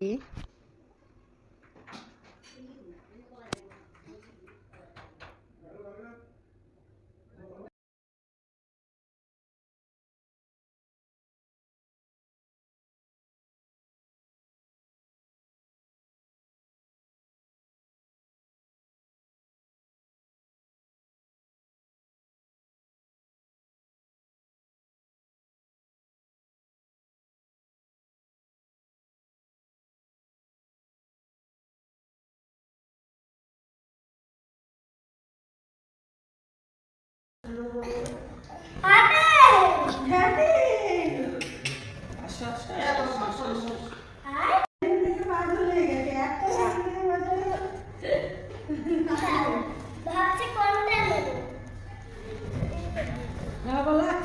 咦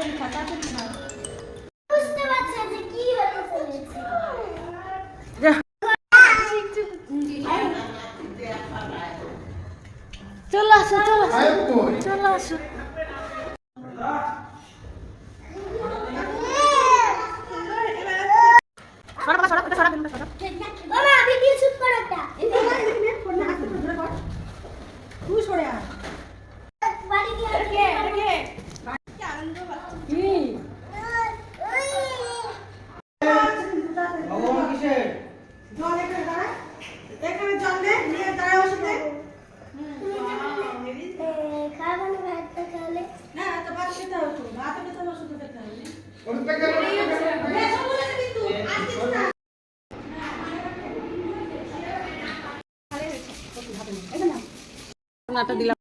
Mình có 方 আটা দিলাম।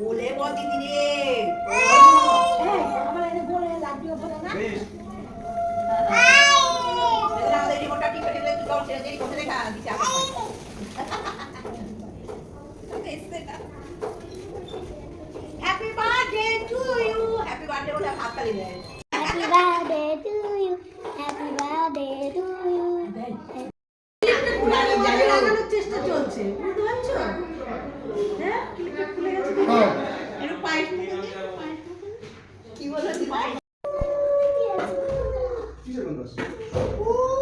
বলে বলে দিদি রে Happy birthday to you. Happy birthday. 진짜 잘 만들었어. 오.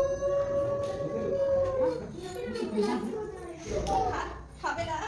밥에다.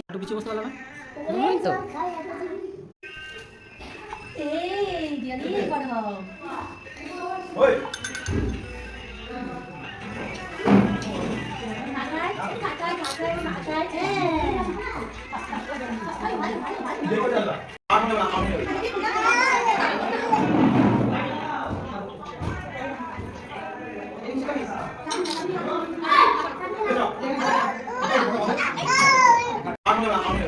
একটু কিছু বসতে পারলাম না এই তো এই জানি এবার হও ওই দেখো দাদা আমি না আমি আমি না আমি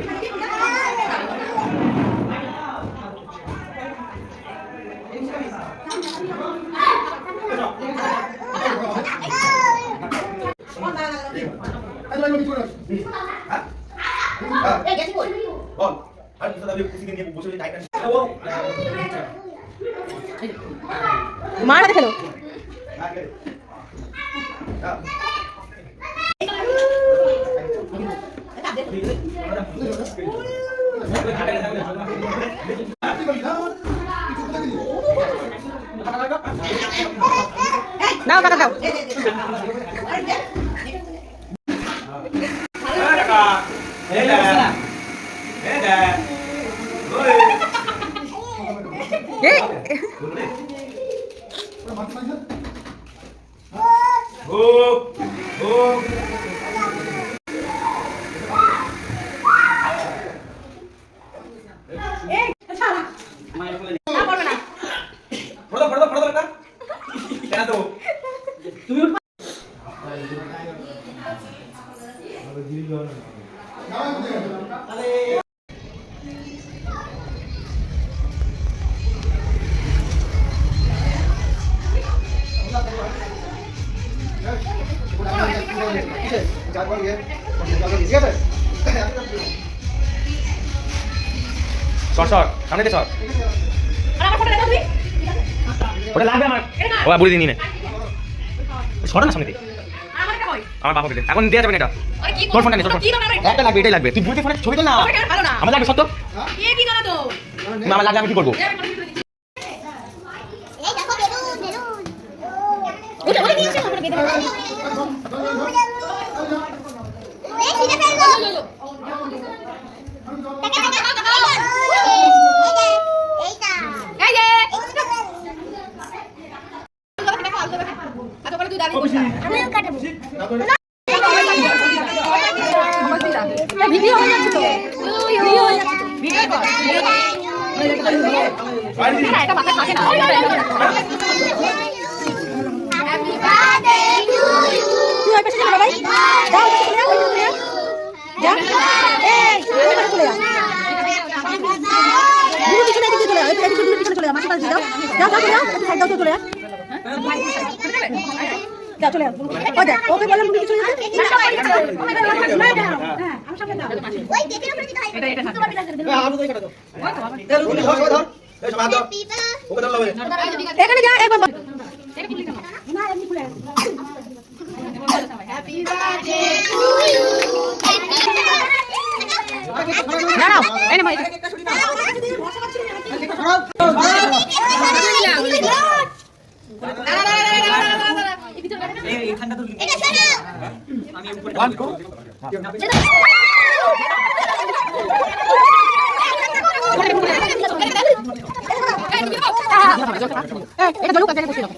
বল আর কিছু দাবি কুসিকে নিয়ে বসে টাইটান ও মার হাতে খেলো নাও টাকা দাও। এই সর সর সামনে সর ওটা লাগবে আমার। ও বুড়ি দিন নে সর না সামনে দিয়ে। আমার বাবা দিলে এখন দেয়া যাবে না এটা তোর ফোনটা নে তোর একটা লাগবে এটাই লাগবে তুই বুড়িতে ফোনে ছবি তো না আমার লাগবে সত্য আমার লাগবে আমি কি করব এই দেখো বেলুন বেলুন ওটা ওটা দিয়েছে আমরা বেঁধে দেবো এই ছিঁড়ে ফেলব টাকা টাকা টাকা এইটা এই যে আমিও কাটবো ভিডিও হয়ে যাচ্ছে তো ভিডিও হয়ে যাচ্ছে ভিডিও কর এটা মাথায় থাকে না হ্যাপি বার্থডে টু ইউ তুই ওই পাশে যা ওই পাশে যা এই চলে যা পিছনে চলে যা এদিকে পিছনে চলে যা মাসি পাশে যাও যাও যাও চলে সাইড দাও চলে যা যা চলে যা ও দেখ ওকে বললাম গুরু পিছনে যেতে ওই দেখে না পরিচিত হয় এটা এটা হ্যাপি বার্থডে এখানে যা একবার বল। হ্যাপি বার্থডে টু ইউ দাঁড়াও এই নে ভাই এই, এটা জলুক আছে বসে দাও